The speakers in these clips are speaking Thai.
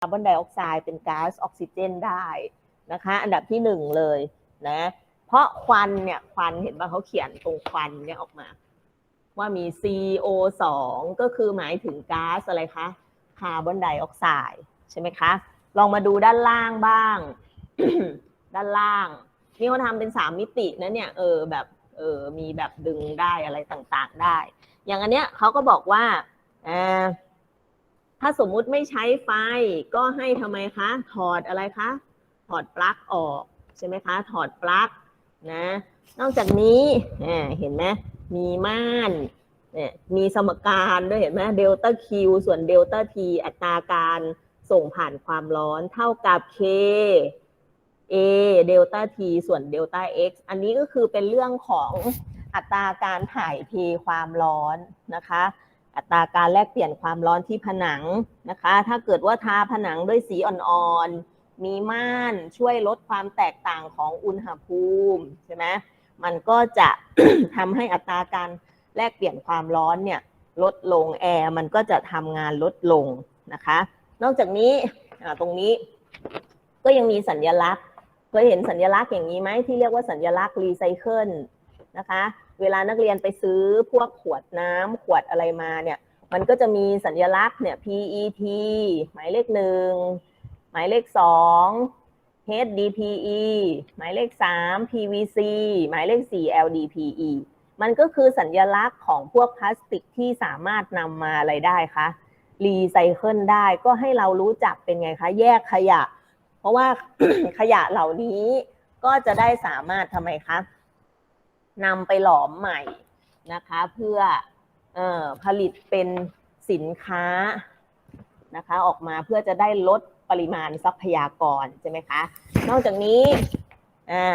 คาร์บอนไดออกไซด์เป็นก๊าซออกซิเจนได้นะคะ อันดับที่หนึ่งเลยนะ เพราะควันเนี่ยควันเห็นว่าเขาเขียนตรงควันเนี่ยออกมา ว่ามี CO2 ก็คือหมายถึงก๊าซอะไรคะคาร์บอนไดออกไซด์ใช่ไหมคะ ลองมาดูด้านล่างบ้าง ด้านล่างนี่เขาทำเป็นสามมิตินะเนี่ยเออแบบเออมีแบบดึงได้อะไรต่างๆได้ อย่างอันเนี้ยเขาก็บอกว่าอ่า ถ้าสมมุติไม่ใช้ไฟก็ให้ทำไมคะ ถอดอะไรคะ ถอดปลั๊กออกใช่ไหมคะ ถอดปลั๊กนะ นอกจากนี้อ่าเห็นไหมมีม่านเนี่ยมีสมการด้วยเห็นไหมเดลต้าคิวส่วนเดลต้าทีอัตราการส่งผ่านความร้อนเท่ากับ K A เดลต้า T ส่วนเดลต้า X อันนี้ก็คือเป็นเรื่องของอัตราการถ่ายเทความร้อนนะคะ อัตราการแลกเปลี่ยนความร้อนที่ผนังนะคะ ถ้าเกิดว่าทาผนังด้วยสีอ่อนๆ มีม่านช่วยลดความแตกต่างของอุณหภูมิใช่ไหมมันก็จะทำให้อัตราการแลกเปลี่ยนความร้อนเนี่ยลดลงแอร์มันก็จะทำงานลดลงนะคะ นอกจากนี้ตรงนี้ก็ยังมีสัญลักษณ์เคยเห็นสัญลักษณ์อย่างนี้ไหมที่เรียกว่าสัญลักษณ์รีไซเคิล นะคะ เวลานักเรียนไปซื้อพวกขวดน้ำขวดอะไรมาเนี่ยมันก็จะมีสัญลักษณ์เนี่ย PET หมายเลขหนึ่งหมายเลขสอง HDPE หมายเลขสาม PVC หมายเลขสี่ LDPE มันก็คือสัญลักษณ์ของพวกพลาสติกที่สามารถนำมาอะไรได้คะรีไซเคิลได้ก็ให้เรารู้จักเป็นไงคะแยกขยะ เพราะว่าขยะเหล่านี้ก็จะได้สามารถทำไมคะ นำไปหลอมใหม่นะคะ เพื่อเออผลิตเป็นสินค้านะคะออกมาเพื่อจะได้ลดปริมาณทรัพยากรใช่ไหมคะ นอกจากนี้อ่า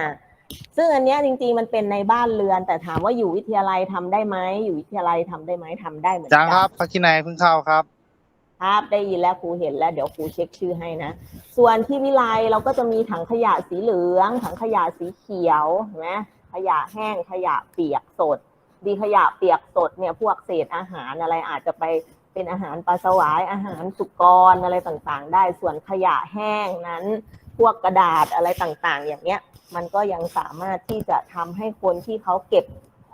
ซึ่งอันเนี้ยจริงๆมันเป็นในบ้านเรือน แต่ถามว่าอยู่วิทยาลัยทำได้ไหมอยู่วิทยาลัยทำได้ไหมทำได้เหมือนกัจังครับพักที่ไหนเพิ่งเข้าครับครับได้ยินแล้วครูเห็นแล้วเดี๋ยวครูเช็คชื่อให้นะ ส่วนที่วิไลเราก็จะมีถังขยะสีเหลือง ถังขยะสีเขียวเห็นไหม ขยะแห้งขยะเปียกสด ดีขยะเปียกสดเนี่ยพวกเศษอาหารอะไรอาจจะไปเป็นอาหารปลาสวายอาหารสุกรอะไรต่างๆ ได้ส่วนขยะแห้งนั้น พวกกระดาษอะไรต่างๆ อย่างเนี้ยมันก็ยังสามารถที่จะทำให้คนที่เขาเก็บ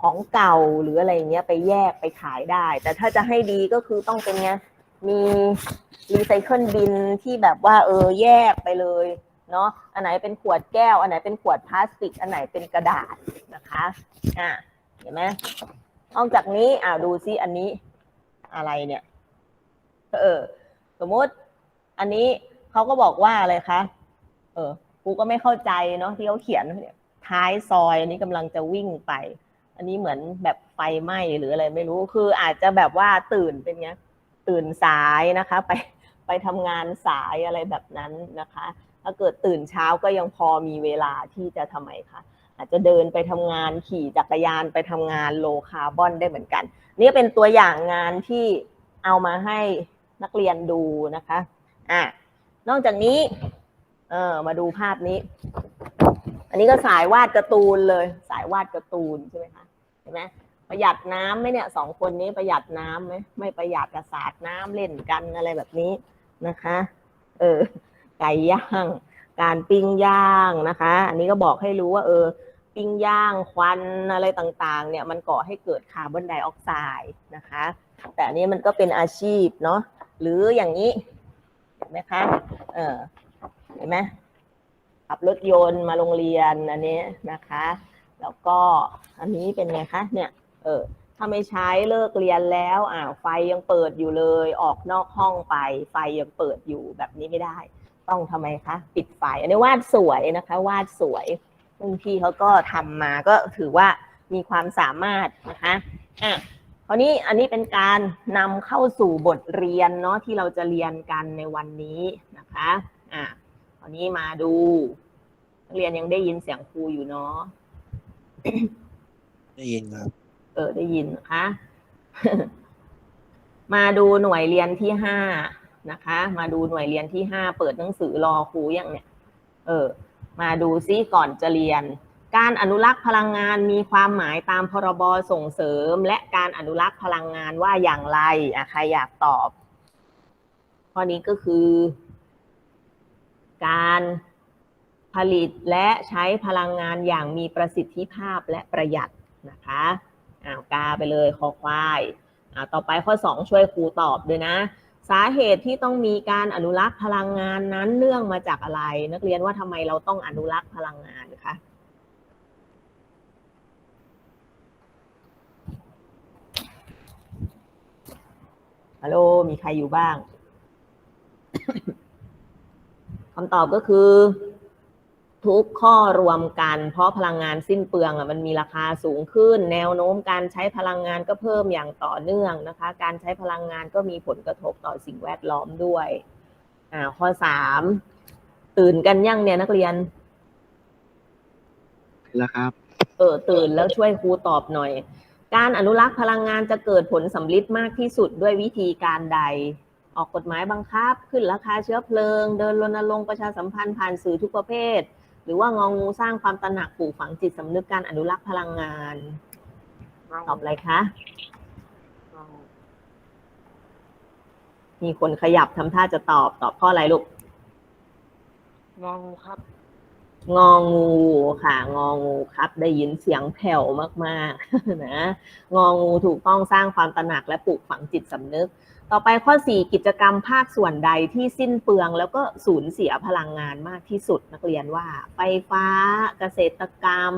ของเก่าหรืออะไรเงี้ยไปแยกไปขายได้ แต่ถ้าจะให้ดีก็คือต้องเป็นไงมีรีไซเคิลบินที่แบบว่าเออแยกไปเลย เนาะอันไหนเป็นขวดแก้ว อันไหนเป็นขวดพลาสติก อันไหนเป็นกระดาษนะคะอะเห็นไหมนอกจากนี้อ่าดูซิอันนี้อะไรเนี่ยเออสมมติอันนี้เขาก็บอกว่าอะไรคะเออกูก็ไม่เข้าใจเนาะที่เขาเขียนเนี่ยท้ายซอยอันนี้กำลังจะวิ่งไป อันนี้เหมือนแบบไฟไหม้หรืออะไรไม่รู้คืออาจจะแบบว่าตื่นเป็นไงตื่นสายนะคะ ไปไปทำงานสายอะไรแบบนั้นนะคะ ถ้าเกิดตื่นเช้าก็ยังพอมีเวลาที่จะทำไมคะอาจจะเดินไปทำงานขี่จักรยานไปทำงานโลคาร์บอนได้เหมือนกัน นี่เป็นตัวอย่างงานที่เอามาให้นักเรียนดูนะคะอะนอกจากนี้เออมาดูภาพนี้ อันนี้ก็สายวาดการ์ตูนเลย สายวาดการ์ตูนใช่ไหมคะเห็นไหมประหยัดน้ำไหมเนี่ยสองคนนี้ประหยัดน้ำไหมไม่ประหยัดกระสาดน้ำเล่นกันอะไรแบบนี้นะคะ เออ ไก่ย่าง การปิ้งย่างนะคะ อันนี้ก็บอกให้รู้ว่าเออปิ้งย่างควันอะไรต่างๆ เนี่ยมันก่อให้เกิดคาร์บอนไดออกไซด์นะคะ แต่อันนี้มันก็เป็นอาชีพเนาะหรืออย่างนี้เห็นไหมคะเออเห็นไหมขับรถยนต์มาโรงเรียนอันนี้นะคะ แล้วก็อันนี้เป็นไงคะเนี่ยเออถ้าไม่ใช้เลิกเรียนแล้วอ่าไฟยังเปิดอยู่เลย ออกนอกห้องไป ไฟยังเปิดอยู่แบบนี้ไม่ได้ ต้องทำไมคะปิดไฟอันนี้วาดสวยนะคะ วาดสวยซึ่งพี่เขาก็ทำมาก็ถือว่ามีความสามารถนะคะอะคราวนี้อันนี้เป็นการนำเข้าสู่บทเรียนเนาะที่เราจะเรียนกันในวันนี้นะคะอะคราวนี้มาดูนักเรียนยังได้ยินเสียงครูอยู่เนาะได้ยินครับ เออได้ยินนะคะมาดูหน่วยเรียนที่ห้า นะคะ มาดูหน่วยเรียนที่ห้าเปิดหนังสือรอครูอย่างเนี่ย เออ มาดูซิก่อนจะเรียน การอนุรักษ์พลังงานมีความหมายตามพรบส่งเสริม และการอนุรักษ์พลังงานว่าอย่างไรอะใครอยากตอบข้อนี้ก็คือ การผลิตและใช้พลังงานอย่างมีประสิทธิภาพและประหยัดนะคะอ้าวกาไปเลยคอควายอ่าต่อไปข้อ 2 ช่วยครูตอบด้วยนะ สาเหตุที่ต้องมีการอนุรักษ์พลังงานนั้นเนื่องมาจากอะไร นักเรียนว่าทำไมเราต้องอนุรักษ์พลังงานคะฮัลโหลมีใครอยู่บ้าง คำตอบก็คือ ทุกข้อรวมกัน เพราะพลังงานสิ้นเปลืองอะมันมีราคาสูงขึ้น แนวโน้มการใช้พลังงานก็เพิ่มอย่างต่อเนื่องนะคะ การใช้พลังงานก็มีผลกระทบต่อสิ่งแวดล้อมด้วยอ่าข้อสามตื่นกันยังเนี่ยนักเรียนแล้วครับ เออตื่นแล้วช่วยครูตอบหน่อย การอนุรักษ์พลังงานจะเกิดผลสำลิดมากที่สุดด้วยวิธีการใด ออกกฎหมายบังคับ ขึ้นราคาเชื้อเพลิง เดินรณรงค์ประชาสัมพันธ์ผ่านสื่อทุกประเภท หรือว่างองูสร้างความตระหนักปลูกฝังจิตสำนึกการอนุรักษ์พลังงาน ตอบอะไรคะ มีคนขยับทำท่าจะตอบตอบข้ออะไรลูก งองูครับ งองูค่ะ งองูครับ ได้ยินเสียงแผ่วมากๆนะ งองูถูกต้องสร้างความตระหนักและปลูกฝังจิตสำนึก ต่อไปข้อ 4 กิจกรรมภาคส่วนใดที่สิ้นเปลือง แล้วก็สูญเสียพลังงานมากที่สุดนักเรียนว่า ไฟฟ้า เกษตรกรรม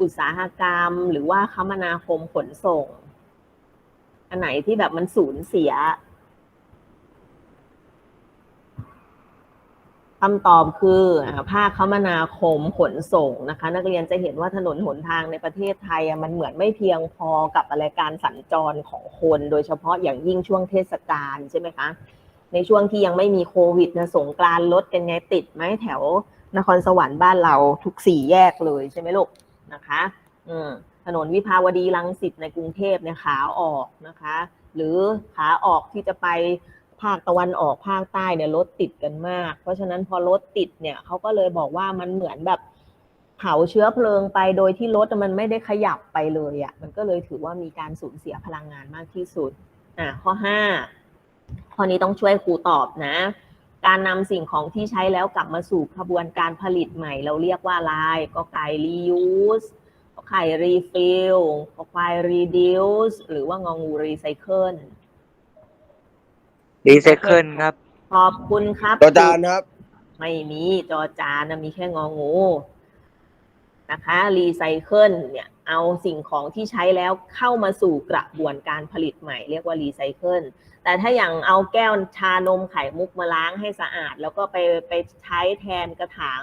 อุตสาหกรรม หรือว่าคมนาคมขนส่ง อันไหนที่แบบมันสูญเสีย คำตอบคืออ่าภาคคมนาคมขนส่งนะคะ นักเรียนจะเห็นว่าถนนหนทางในประเทศไทยมันเหมือนไม่เพียงพอกับอะไรการสัญจรของคน โดยเฉพาะอย่างยิ่งช่วงเทศกาลใช่ไหมคะ ในช่วงที่ยังไม่มีโควิดนะสงกรานต์รถเป็นไงติดไหมแถวนครสวรรค์บ้านเราทุกสี่แยกเลยใช่ไหมลูกนะคะ อืมถนนวิภาวดีรังสิตในกรุงเทพเนี่ยขาออกนะคะ หรือขาออกที่จะไป ภาคตะวันออกภาคใต้เนี่ยรถติดกันมาก เพราะฉะนั้นพอรถติดเนี่ยเขาก็เลยบอกว่ามันเหมือนแบบเผาเชื้อเพลิงไปโดยที่รถมันไม่ได้ขยับไปเลยอะ่ะมันก็เลยถือว่ามีการสูญเสียพลังงานมากที่สุดอ่าข้อห้าข้อนี้ต้องช่วยครูตอบนะ การนำสิ่งของที่ใช้แล้วกลับมาสู่กระบวนการผลิตใหม่ เราเรียกว่าอะไรก็ไก่ reuse ก็ไข่ refill ก็ควาย reduce หรือว่างองู recycle รีไซเคิลครับ ขอบคุณครับตัวจานครับ ไม่มีจอจานนะมีแค่งองูนะคะรีไซเคิลเนี่ยเอาสิ่งของที่ใช้แล้วเข้ามาสู่กระบวนการผลิตใหม่ เรียกว่ารีไซเคิลแต่ถ้าอย่างเอาแก้วชานมไข่มุกมาล้างให้สะอาด แล้วก็ไปไปใช้แทนกระถาง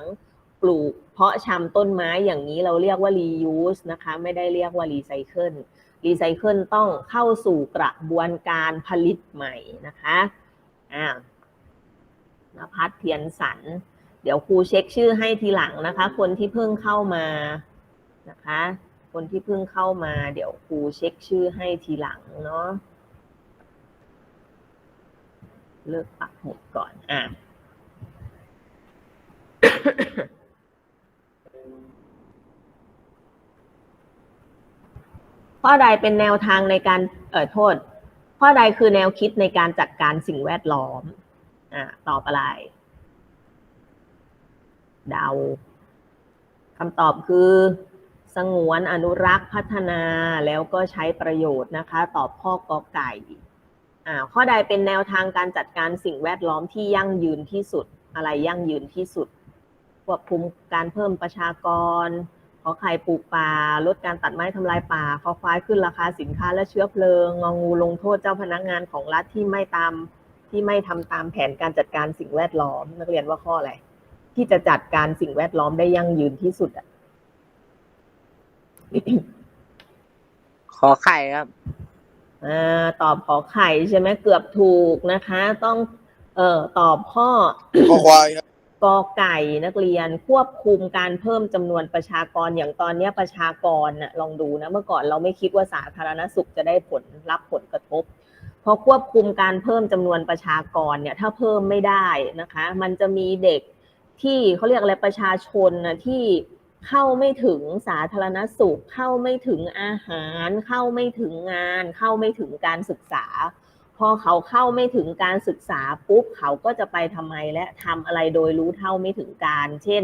ปลูกเพาะชำต้นไม้อย่างนี้เราเรียกว่า reuse นะคะ ไม่ได้เรียกว่ารีไซเคิล รีไซเคิลต้องเข้าสู่กระบวนการผลิตใหม่นะคะอ่านภัสเทียนสัน เดี๋ยวครูเช็คชื่อให้ทีหลังนะคะ คนที่เพิ่งเข้ามานะคะ คนที่เพิ่งเข้ามา เดี๋ยวครูเช็คชื่อให้ทีหลังเนาะเลิกปักหมุดก่อนอะ ข้อใดเป็นแนวทางในการเอ่อโทษ ข้อใดคือแนวคิดในการจัดการสิ่งแวดล้อมอ่าตอบอะไร เดาคำตอบคือ สงวนอนุรักษ์พัฒนาแล้วก็ใช้ประโยชน์นะคะ ตอบข้อกอไก่อ่าข้อใดเป็นแนวทางการจัดการสิ่งแวดล้อมที่ยั่งยืนที่สุด อะไรยั่งยืนที่สุดควบคุมการเพิ่มประชากร ขอไข่ปลูกป่า ลดการตัดไม้ทำลายป่าขอควายขึ้นราคาสินค้าและเชื้อเพลิง งองูลงโทษเจ้าพนักงานของรัฐที่ไม่ตามที่ไม่ทำตามแผนการจัดการสิ่งแวดล้อม นักเรียนว่าข้ออะไร ที่จะจัดการสิ่งแวดล้อมได้ยั่งยืนที่สุดอะขอไข่ครับอ่าตอบขอไข่ใช่ไหมเกือบถูกนะคะ ต้อง เอ่อตอบข้อ ข้อควายครับ กอไก่นักเรียนควบคุมการเพิ่มจำนวนประชากรอย่างตอนนี้ประชากรนะลองดูนะเมื่อก่อนเราไม่คิดว่าสาธารณสุขจะได้ผลรับผลกระทบพอควบคุมการเพิ่มจำนวนประชากรเนี่ยถ้าเพิ่มไม่ได้นะคะ มันจะมีเด็กที่เขาเรียกอะไรประชาชนนะที่เข้าไม่ถึงสาธารณสุข เข้าไม่ถึงอาหาร เข้าไม่ถึงงาน เข้าไม่ถึงการศึกษา พอเขาเข้าไม่ถึงการศึกษาปุ๊บเขาก็จะไปทำไมและทำอะไรโดยรู้เท่าไม่ถึงการ เช่น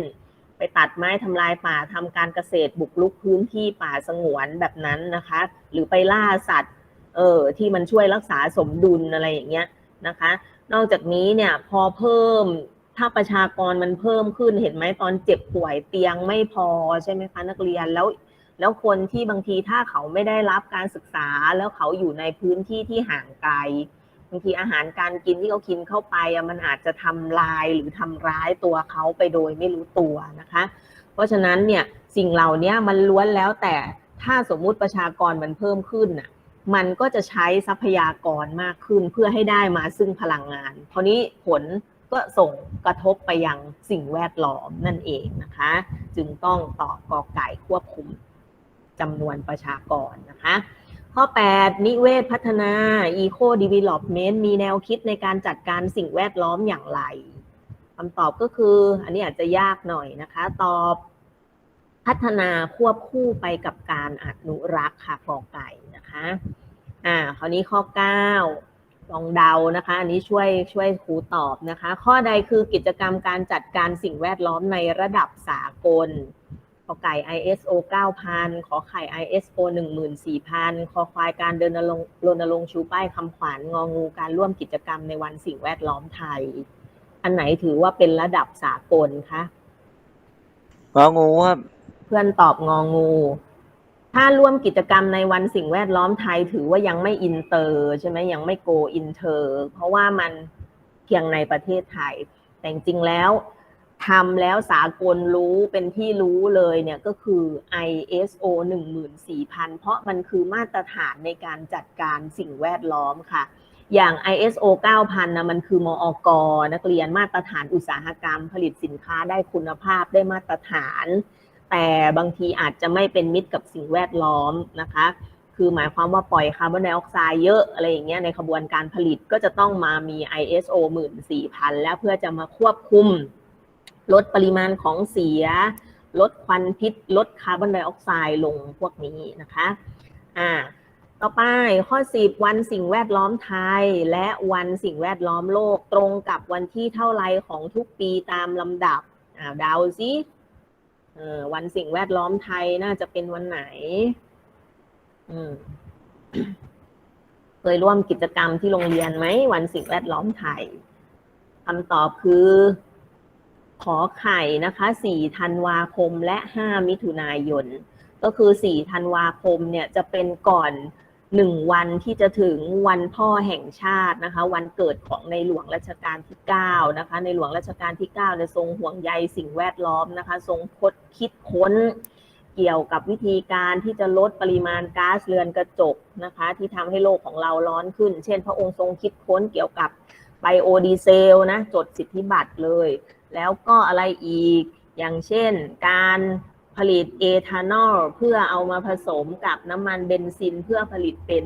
ไปตัดไม้ทำลายป่าทำการเกษตรบุกรุกพื้นที่ป่าสงวนแบบนั้นนะคะ หรือไปล่าสัตว์เออที่มันช่วยรักษาสมดุลอะไรอย่างเงี้ยนะคะ นอกจากนี้เนี่ยพอเพิ่มถ้าประชากรมันเพิ่มขึ้นเห็นไหมตอนเจ็บป่วยเตียงไม่พอใช่ไหมคะนักเรียนแล้ว แล้วคนที่บางทีถ้าเขาไม่ได้รับการศึกษา แล้วเขาอยู่ในพื้นที่ที่ห่างไกลบางทีอาหารการกินที่เขากินเข้าไปมันอาจจะทำลายหรือทำร้ายตัวเขาไปโดยไม่รู้ตัวนะคะ เพราะฉะนั้นเนี่ยสิ่งเหล่านี้มันล้วนแล้วแต่ถ้าสมมุติประชากรมันเพิ่มขึ้นน่ะมันก็จะใช้ทรัพยากรมากขึ้นเพื่อให้ได้มาซึ่งพลังงานคราวนี้ผลก็ส่งกระทบไปยังสิ่งแวดล้อมนั่นเองนะคะ จึงต้องต่อกอไก่ควบคุม จำนวนประชากรนะคะ ข้อ 8 นิเวศพัฒนา Eco Development มีแนวคิดในการจัดการสิ่งแวดล้อมอย่างไรคำตอบก็คือ อันนี้อาจจะยากหน่อยนะคะ ตอบพัฒนาควบคู่ไปกับการอนุรักษ์ค่ะกอไก่นะคะอ่าคราวนี้ข้อ 9 ลองเดานะคะ อันนี้ช่วยช่วยครูตอบนะคะ ข้อใดคือกิจกรรมการจัดการสิ่งแวดล้อมในระดับสากล ขอไก่ ISO 9000 ขอไข่ ISO 14000 คอควายการเดินรณรงค์รณรงค์ชูป้ายคำขวัญงองูการร่วมกิจกรรมในวันสิ่งแวดล้อมไทย อันไหนถือว่าเป็นระดับสากลคะงองูครับ เพื่อนตอบงองู ถ้าร่วมกิจกรรมในวันสิ่งแวดล้อมไทย ถือว่ายังไม่อินเตอร์ ใช่ไหมยังไม่โกอินเตอร์ เพราะว่ามันเพียงในประเทศไทย แต่จริงๆแล้ว ทำแล้วสากลรู้เป็นที่รู้เลยเนี่ยก็คือ ISO 14000 เพราะมันคือมาตรฐานในการจัดการสิ่งแวดล้อมค่ะ อย่าง ISO 9000นะมันคือมอกนักเรียนมาตรฐานอุตสาหกรรม ผลิตสินค้าได้คุณภาพได้มาตรฐาน แต่บางทีอาจจะไม่เป็นมิตรกับสิ่งแวดล้อมนะคะคือหมายความว่าปล่อยคาร์บอนไดออกไซด์เยอะอะไรอย่างเงี้ยในขบวนการผลิตก็จะต้องมามี ISO 14000 แล้วเพื่อจะมาควบคุม ลดปริมาณของเสีย ลดควันพิษ ลดคาร์บอนไดออกไซด์ลงพวกนี้นะคะอ่าต่อไปข้อ 10 วันสิ่งแวดล้อมไทย และวันสิ่งแวดล้อมโลกตรงกับวันที่เท่าไรของทุกปีตามลำดับอ่าดาสิเออวันสิ่งแวดล้อมไทยน่าจะเป็นวันไหนอืมเคยร่วมกิจกรรมที่โรงเรียนไหมวันสิ่งแวดล้อมไทยคำตอบคือ ขอไข่นะคะ4ธันวาคมและ 5 มิถุนายน ก็คือ 4 ธันวาคมเนี่ยจะเป็นก่อน 1 วันที่จะถึงวันพ่อแห่งชาตินะคะ วันเกิดของในหลวงรัชกาลที่ 9 นะคะ ในหลวงรัชกาลที่9เนี่ยทรงห่วงใยสิ่งแวดล้อมนะคะ ทรงคดคิดค้นเกี่ยวกับวิธีการที่จะลดปริมาณก๊าซเรือนกระจกนะคะ ที่ทำให้โลกของเราร้อนขึ้น เช่น พระองค์ทรงคิดค้นเกี่ยวกับไบโอดีเซลนะจดสิทธิบัตรเลย แล้วก็อะไรอีก อย่างเช่น การผลิตเอทานอลเพื่อเอามาผสมกับน้ำมันเบนซินเพื่อผลิตเป็น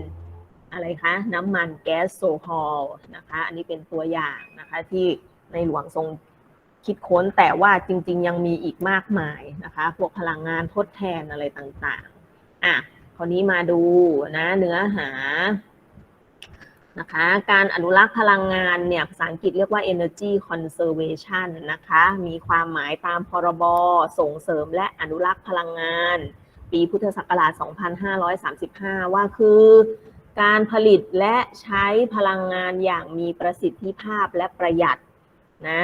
อะไรคะน้ำมันแก๊สโซฮอลนะคะอันนี้เป็นตัวอย่างนะคะที่ในหลวงทรงคิดค้นแต่ว่าจริง ๆ ยังมีอีกมากมายนะคะพวกพลังงานทดแทนอะไรต่างๆอะคราวนี้มาดูนะเนื้อหา นะคะ การอนุรักษ์พลังงานเนี่ยภาษาอังกฤษเรียกว่า energy conservation นะคะ มีความหมายตามพรบส่งเสริมและอนุรักษ์พลังงาน ปีพุทธศักราช 2535 ว่าคือ การผลิตและใช้พลังงานอย่างมีประสิทธิภาพและประหยัดนะ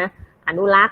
อนุรักษ์